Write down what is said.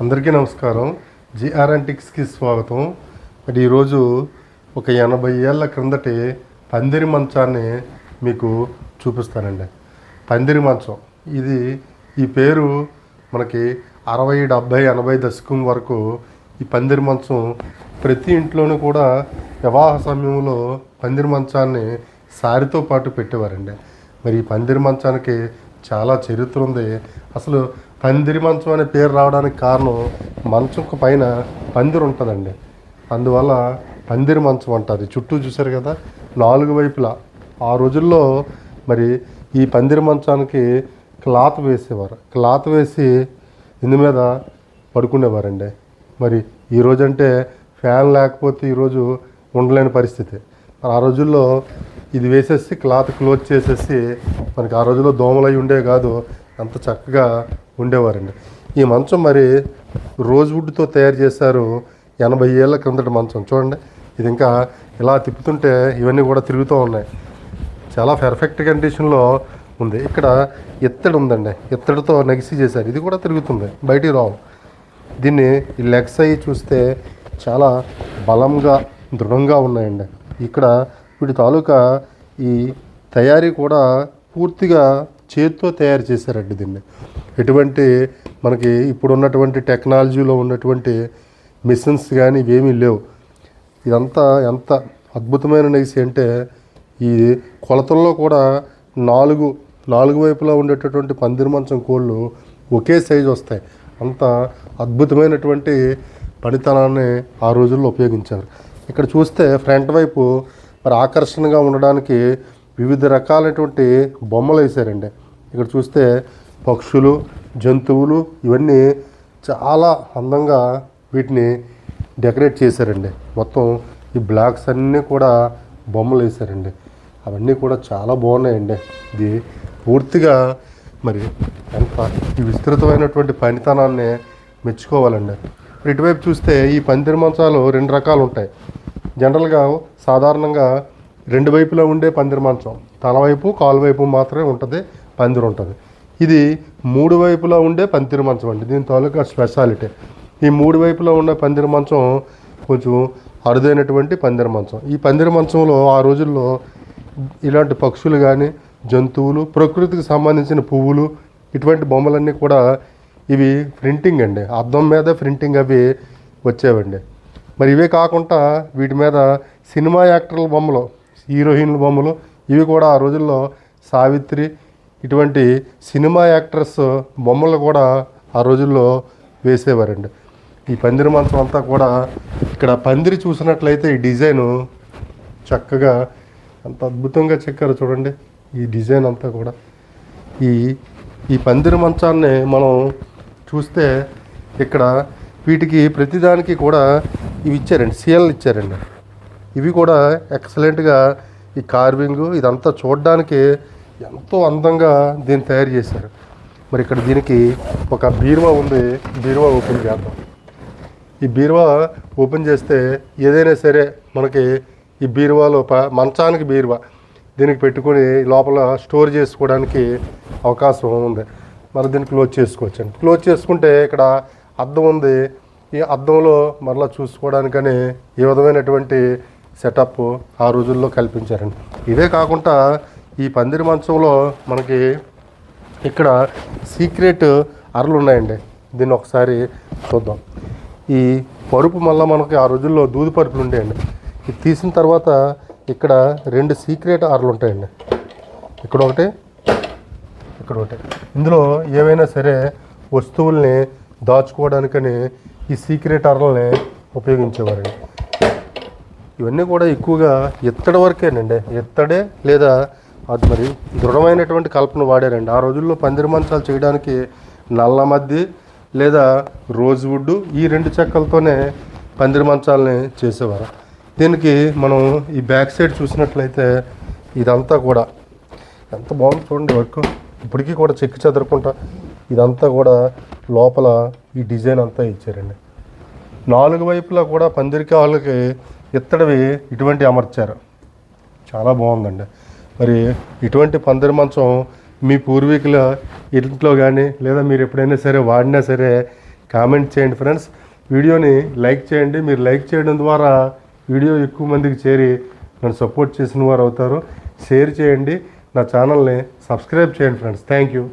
అందరికీ నమస్కారం. జిఆర్ఎన్టిక్స్కి స్వాగతం. మరి ఈరోజు ఒక ఎనభై ఏళ్ళ క్రిందటి పందిరి మంచాన్ని మీకు చూపిస్తానండి. పందిరి మంచం. ఇది ఈ పేరు మనకి అరవై డెబ్భై ఎనభై దశకం వరకు ఈ పందిరి మంచం ప్రతి ఇంట్లోనూ కూడా వివాహ సమయంలో పందిరి మంచాన్ని సారితో పాటు పెట్టేవారండి. మరి ఈ పందిరి మంచానికి చాలా చరిత్ర ఉంది. అసలు పందిరి మంచం అనే పేరు రావడానికి కారణం మంచం పైన పందిరి ఉంటుందండి. అందువల్ల పందిరి మంచం అంటారు. చుట్టూ చూశారు కదా నాలుగు వైపులా. ఆ రోజుల్లో మరి ఈ పందిరి మంచానికి క్లాత్ వేసేవారు. క్లాత్ వేసి ఇందు మీద పడుకునేవారండి. మరి ఈ అంటే ఫ్యాన్ లేకపోతే ఈరోజు ఉండలేని పరిస్థితి. ఆ రోజుల్లో ఇది వేసేసి క్లాత్ క్లోజ్ చేసేసి మనకి ఆ రోజుల్లో దోమలు అయి ఉండే కాదు. అంత చక్కగా ఉండేవారండి. ఈ మంచం మరి రోజ్వుడ్తో తయారు చేశారు ఎనభై ఏళ్ళ క్రిందటి మంచం. చూడండి ఇది ఇంకా ఇలా తిప్పుతుంటే ఇవన్నీ కూడా తిరుగుతూ ఉన్నాయి. చాలా పర్ఫెక్ట్ కండిషన్లో ఉంది. ఇక్కడ ఎత్తడి ఉందండి. ఎత్తడితో నెగిసి చేశారు. ఇది కూడా తిరుగుతుంది. బయటికి రావు. దీన్ని ఈ లెగ్స్ అయ్యి చూస్తే చాలా బలంగా దృఢంగా ఉన్నాయండి. ఇక్కడ వీటి తాలూకా ఈ తయారీ కూడా పూర్తిగా చేతితో తయారు చేశారండి దీన్ని. ఎటువంటి మనకి ఇప్పుడు ఉన్నటువంటి టెక్నాలజీలో ఉన్నటువంటి మిషన్స్ కానీ ఇవేమీ లేవు. ఇదంతా ఎంత అద్భుతమైన నెగిసి అంటే ఈ కొలతల్లో కూడా నాలుగు నాలుగు వైపులా ఉండేటటువంటి పందిరి మంచం కోళ్ళు ఒకే సైజు వస్తాయి. అంత అద్భుతమైనటువంటి పనితనాన్ని ఆ రోజుల్లో ఉపయోగించారు. ఇక్కడ చూస్తే ఫ్రంట్ వైపు మరి ఆకర్షణగా ఉండడానికి వివిధ రకాలైనటువంటి బొమ్మలు వేశారండి. ఇక్కడ చూస్తే పక్షులు జంతువులు ఇవన్నీ చాలా అందంగా వీటిని డెకరేట్ చేశారండి. మొత్తం ఈ బ్లాక్స్ అన్నీ కూడా బొమ్మలు వేశారండి. అవన్నీ కూడా చాలా బాగున్నాయండి. ఇది పూర్తిగా మరి ఎంత ఈ విస్తృతమైనటువంటి పనితనాన్ని మెచ్చుకోవాలండి. ఇప్పుడు ఇటువైపు చూస్తే ఈ పందిరి మంచాలు రెండు రకాలు ఉంటాయి. జనరల్గా సాధారణంగా రెండు వైపులా ఉండే పందిరి మంచం తల వైపు మాత్రమే ఉంటుంది. పందిరి ఉంటుంది. ఇది మూడు వైపులా ఉండే పందిరి మంచం అండి. దీని తాలూకా స్పెషాలిటీ. ఈ మూడు వైపులా ఉండే పందిరి మంచం కొంచెం అరుదైనటువంటి పందిరి మంచం. ఈ పందిరి మంచంలో ఆ రోజుల్లో ఇలాంటి పక్షులు కానీ జంతువులు ప్రకృతికి సంబంధించిన పువ్వులు ఇటువంటి బొమ్మలన్నీ కూడా ఇవి ప్రింటింగ్ అండి. అద్దం మీద ప్రింటింగ్ అవి వచ్చేవండి. మరి ఇవే కాకుండా వీటి మీద సినిమా యాక్టర్ల బొమ్మలు హీరోయిన్ల బొమ్మలు ఇవి కూడా ఆ రోజుల్లో సావిత్రి ఇటువంటి సినిమా యాక్టర్స్ బొమ్మలు కూడా ఆ రోజుల్లో వేసేవారండి. ఈ పందిరి మంచం అంతా కూడా ఇక్కడ పందిరి చూసినట్లయితే ఈ డిజైను చక్కగా అంత అద్భుతంగా చెక్కారు చూడండి. ఈ డిజైన్ అంతా కూడా. ఈ ఈ పందిరి మంచాన్ని మనం చూస్తే ఇక్కడ వీటికి ప్రతిదానికి కూడా ఇవి ఇచ్చారండి. సీఎల్ ఇచ్చారండి. ఇవి కూడా ఎక్సలెంట్గా ఈ కార్వింగ్ ఇదంతా చూడడానికి ఎంతో అందంగా దీన్ని తయారు చేశారు. మరి ఇక్కడ దీనికి ఒక బీరువా ఉంది. బీరువా ఓపెన్ చేద్దాం. ఈ బీరువా ఓపెన్ చేస్తే ఏదైనా సరే మనకి ఈ బీరువాలో మంచానికి బీరువా. దీనికి పెట్టుకొని లోపల స్టోర్ చేసుకోవడానికి అవకాశం ఉంది. మరి దీన్ని క్లోజ్ చేసుకోవచ్చండి. క్లోజ్ చేసుకుంటే ఇక్కడ అద్దం ఉంది. ఈ అద్దంలో మరలా చూసుకోవడానికని ఈ విధమైనటువంటి సెటప్ ఆ రోజుల్లో కల్పించారండి. ఇవే కాకుండా ఈ పందిరి మంచంలో మనకి ఇక్కడ సీక్రెట్ అరలు ఉన్నాయండి. దీన్ని ఒకసారి చూద్దాం. ఈ పరుపు మళ్ళీ మనకి ఆ రోజుల్లో దూది పరుపులు ఉండేయండి. ఇది తీసిన తర్వాత ఇక్కడ రెండు సీక్రెట్ అరలు ఉంటాయండి. ఇక్కడ ఒకటి ఇక్కడ ఒకటి. ఇందులో ఏవైనా సరే వస్తువుల్ని దాచుకోవడానికని ఈ సీక్రెట్ అరల్ని ఉపయోగించేవారండి. ఇవన్నీ కూడా ఎక్కువగా ఎత్తడి వరకేనండి. ఎత్తడే లేదా అది మరి దృఢమైనటువంటి కల్పన వాడారండి. ఆ రోజుల్లో పందిరి మంచాలు చేయడానికి నల్ల మద్ది లేదా రోజ్వుడ్ ఈ రెండు చెక్కలతోనే పందిరి మంచాలని చేసేవారు. దీనికి మనం ఈ బ్యాక్ సైడ్ చూసినట్లయితే ఇదంతా కూడా ఎంత బాగుంది చూడండి వర్క్. ఇప్పటికీ కూడా చెక్కి చెదరకుండా ఇదంతా కూడా లోపల ఈ డిజైన్ అంతా ఇచ్చారండి. నాలుగు వైపులా కూడా పందిరికాలకి ఇత్తడివి ఇటువంటి అమర్చారు. చాలా బాగుందండి. మరి ఇటువంటి పందిరి మంచం మీ పూర్వీకుల ఇంట్లో కానీ లేదా మీరు ఎప్పుడైనా సరే వాడినా సరే కామెంట్ చేయండి ఫ్రెండ్స్. వీడియోని లైక్ చేయండి. మీరు లైక్ చేయడం ద్వారా వీడియో ఎక్కువ మందికి చేరి నన్ను సపోర్ట్ చేసిన వారు అవుతారు. షేర్ చేయండి. నా ఛానల్ని సబ్స్క్రైబ్ చేయండి ఫ్రెండ్స్. Thank you.